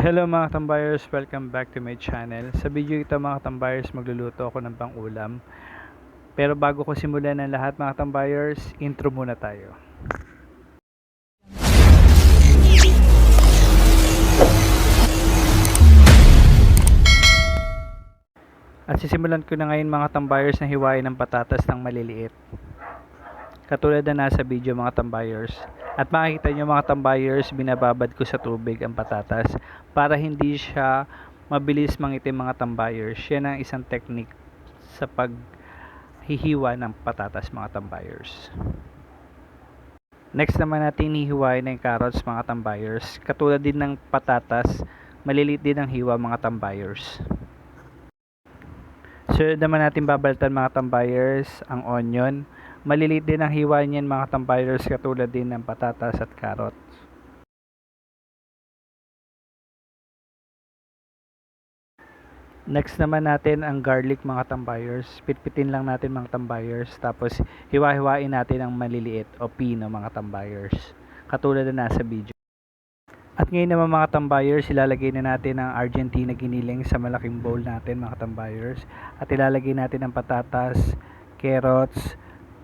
Hello mga tambayers, welcome back to my channel. Sa video ito mga tambayers, magluluto ako ng pang-ulam. Pero bago ko simulan ng lahat mga tambayers, intro muna tayo. At sisimulan ko na ngayon mga tambayers na hiwain ng patatas ng maliliit. Katulad na nasa video mga tambayers. At makikita nyo mga tambayers, binababad ko sa tubig ang patatas para hindi siya mabilis mangitim mga tambayers. Yan ang isang technique sa paghihiwa ng patatas mga tambayers. Next naman natin hihiwain ng carrots mga tambayers. Katulad din ng patatas, maliliit din ang hiwa mga tambayers. Sunod naman natin babaltan mga tambayers ang onion. Maliliit din ang hiwa niyan mga tambayers katulad din ng patatas at carrot. Next naman natin ang garlic mga tambayers. Pitpitin lang natin mga tambayers. Tapos hiwa-hiwain natin ang maliliit o pino mga tambayers. Katulad na nasa video. At ngayon naman mga tambayers, ilalagay na natin ang Argentina giniling sa malaking bowl natin mga tambayers. At ilalagay natin ang patatas, carrots,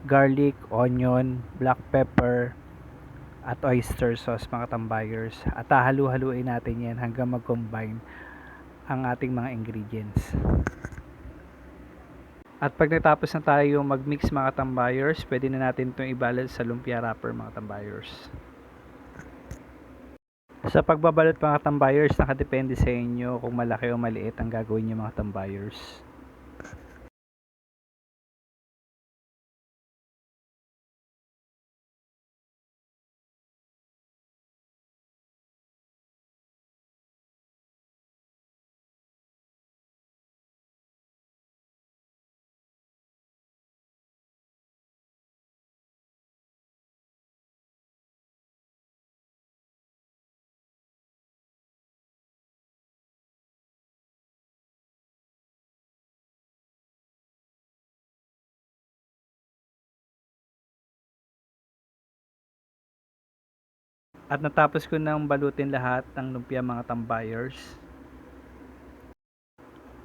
garlic, onion, black pepper, at oyster sauce mga tambayers. At hahalu-haluin natin yan hanggang mag-combine ang ating mga ingredients. At pag natapos na tayo mag-mix mga tambayers, pwede na natin itong ibalot sa lumpia wrapper mga tambayers. Sa pagbabalot mga tambayers, nakadepende sa inyo kung malaki o maliit ang gagawin niyo mga tambayers. At natapos ko nang balutin lahat ng lumpia mga tambayers.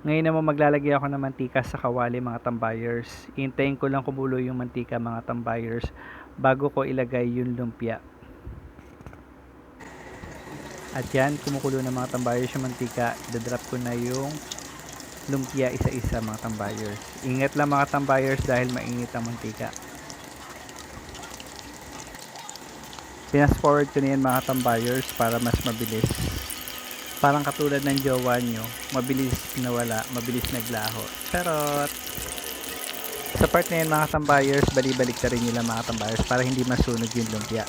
Ngayon naman maglalagay ako ng mantika sa kawali mga tambayers. Hintayin ko lang kumulo yung mantika mga tambayers bago ko ilagay yung lumpia. At yan, kumukulo na mga tambayers yung mantika. Dadrop ko na yung lumpia isa-isa mga tambayers. Ingat lang mga tambayers dahil mainit ang mantika. Pinas forward ko na yan mga tambayers para mas mabilis. Parang katulad ng jowa nyo, mabilis nawala, mabilis naglaho. Charot! Sa part na yan mga tambayers, balibalik ka rin nila mga tambayers para hindi masunog yung lumpia.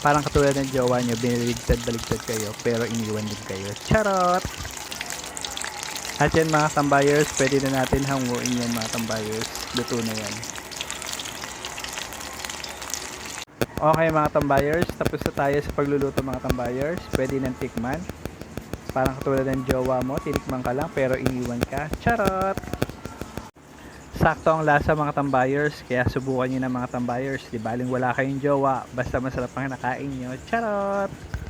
Parang katulad ng jowa nyo, biniligtad-baligtad kayo pero iniwan din kayo. Charot! At yan mga tambayers, pwede na natin hanguin yan mga tambayers. Luto na yan. Okay mga tambayers, tapos na tayo sa pagluluto mga tambayers. Pwede nang tikman. Parang katulad ng jowa mo, tinikman ka lang pero iniwan ka. Charot! Sakto ang lasa mga tambayers, kaya subukan nyo na mga tambayers. Di baling wala kayong jowa, basta masarap ang nakain nyo. Charot!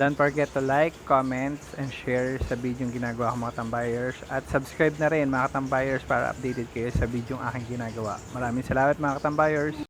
Don't forget to like, comment, and share sa video yung ginagawa ko mga tambayers. At subscribe na rin mga tambayers para updated kayo sa video yung aking ginagawa. Maraming salamat mga tambayers.